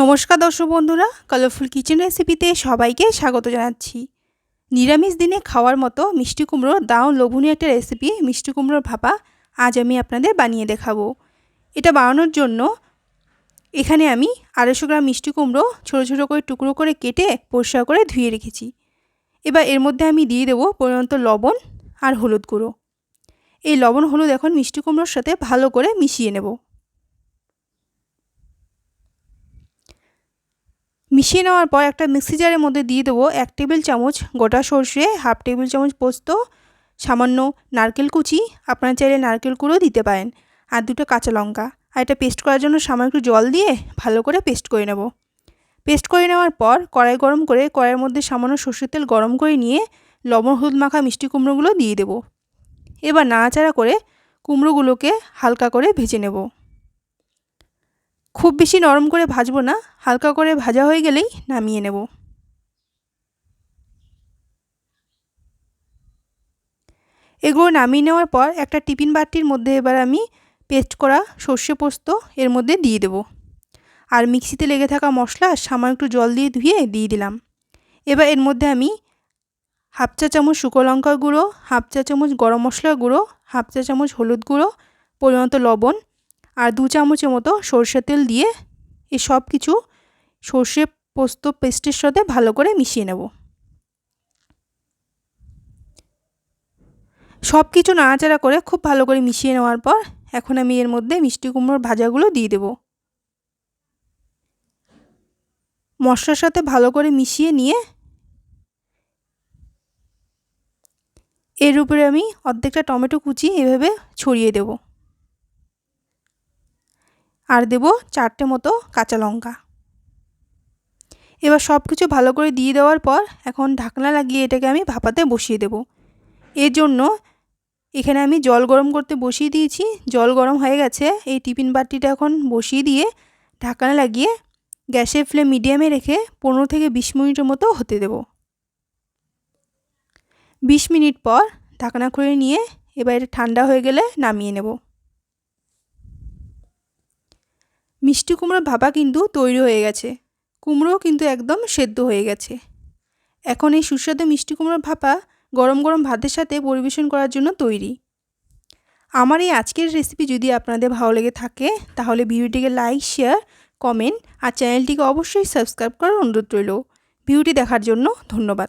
নমস্কার দর্শক বন্ধুরা, কালারফুল কিচেন রেসিপিতে সবাইকে স্বাগত জানাচ্ছি। নিরামিষ দিনে খাওয়ার মতো মিষ্টি কুমড়ো দাও লোভনীয় একটা রেসিপি, মিষ্টি কুমড়োর ভাপা আজ আমি আপনাদের বানিয়ে দেখাবো। এটা বানানোর জন্য এখানে আমি আড়াইশো গ্রাম মিষ্টি কুমড়ো ছোটো ছোটো করে টুকরো করে কেটে পরিষ্কার করে ধুয়ে রেখেছি। এবার এর মধ্যে আমি দিয়ে দেবো পরিণত লবণ আর হলুদ গুঁড়ো। এই লবণ হলুদ এখন মিষ্টি কুমড়োর সাথে ভালো করে মিশিয়ে নেব। মিশিয়ে নেওয়ার পর একটা মিক্সি জারের মধ্যে দিয়ে দেবো এক টেবিল চামচ গোটা সর্ষে, হাফ টেবিল চামচ পোস্ত, সামান্য নারকেল কুচি। আপনারা চাইলে নারকেল কুড়ো দিতে পারেন। আর দুটো কাঁচা লঙ্কা। আর এটা পেস্ট করার জন্য সামান্য একটু জল দিয়ে ভালো করে পেস্ট করে নেব। পেস্ট করে নেওয়ার পর কড়াই গরম করে কড়াইয়ের মধ্যে সামান্য সর্ষের তেল গরম করে নিয়ে লবণ, হলুদ মাখা মিষ্টি কুমড়োগুলো দিয়ে দেবো। এবার নাড়াচাড়া করে কুমড়োগুলোকে হালকা করে ভেজে নেব। খুব বেশি নরম করে ভাজবো না, হালকা করে ভাজা হয়ে গেলেই নামিয়ে নেব। এগুলো নামিয়ে নেওয়ার পর একটা টিফিন বাটির মধ্যে এবার আমি পেস্ট করা সর্ষে পোস্ত এর মধ্যে দিয়ে দেব। আর মিক্সিতে লেগে থাকা মশলা সামান্য একটু জল দিয়ে ধুয়ে দিয়ে দিলাম। এবার এর মধ্যে আমি হাফ চা চামচ শুকো লঙ্কার গুঁড়ো, হাফ চা চামচ গরম মশলার গুঁড়ো, হাফ চা চামচ হলুদ গুঁড়ো পরিণত লবণ আর দু চামচের মতো সর্ষের তেল দিয়ে এই সব কিছু সর্ষে পোস্ত পেস্টের সাথে ভালো করে মিশিয়ে নেব। সব কিছু নাড়াচাড়া করে খুব ভালো করে মিশিয়ে নেওয়ার পর এখন আমি এর মধ্যে মিষ্টি কুমড়োর ভাজাগুলো দিয়ে দেব। মশলার সাথে ভালো করে মিশিয়ে নিয়ে এর উপরে আমি অর্ধেকটা টমেটো কুচি এভাবে ছড়িয়ে দেবো। আর দেব চারটে মতো কাঁচা লঙ্কা। এবার সব কিছু ভালো করে দিয়ে দেওয়ার পর এখন ঢাকনা লাগিয়ে এটাকে আমি ভাপাতে বসিয়ে দেব। এর জন্য এখানে আমি জল গরম করতে বসিয়ে দিয়েছি। জল গরম হয়ে গেছে। এই টিফিন বাটিটা এখন বসিয়ে দিয়ে ঢাকনা লাগিয়ে গ্যাসের ফ্লেম মিডিয়ামে রেখে পনেরো থেকে বিশ মিনিটের মতো হতে দেব। বিশ মিনিট পর ঢাকনা খুলে নিয়ে এবার এটা ঠান্ডা হয়ে গেলে নামিয়ে নেব। মিষ্টি কুমড়োর ভাপা কিন্তু তৈরি হয়ে গেছে। কুমড়োও কিন্তু একদম সেদ্ধ হয়ে গেছে। এখন এই সুস্বাদু মিষ্টি কুমড়োর ভাপা গরম গরম ভাতের সাথে পরিবেশন করার জন্য তৈরি। আমার এই আজকের রেসিপি যদি আপনাদের ভালো লেগে থাকে, তাহলে ভিডিওটিকে লাইক শেয়ার কমেন্ট আর চ্যানেলটিকে অবশ্যই সাবস্ক্রাইব করার অনুরোধ রইল। ভিডিওটি দেখার জন্য ধন্যবাদ।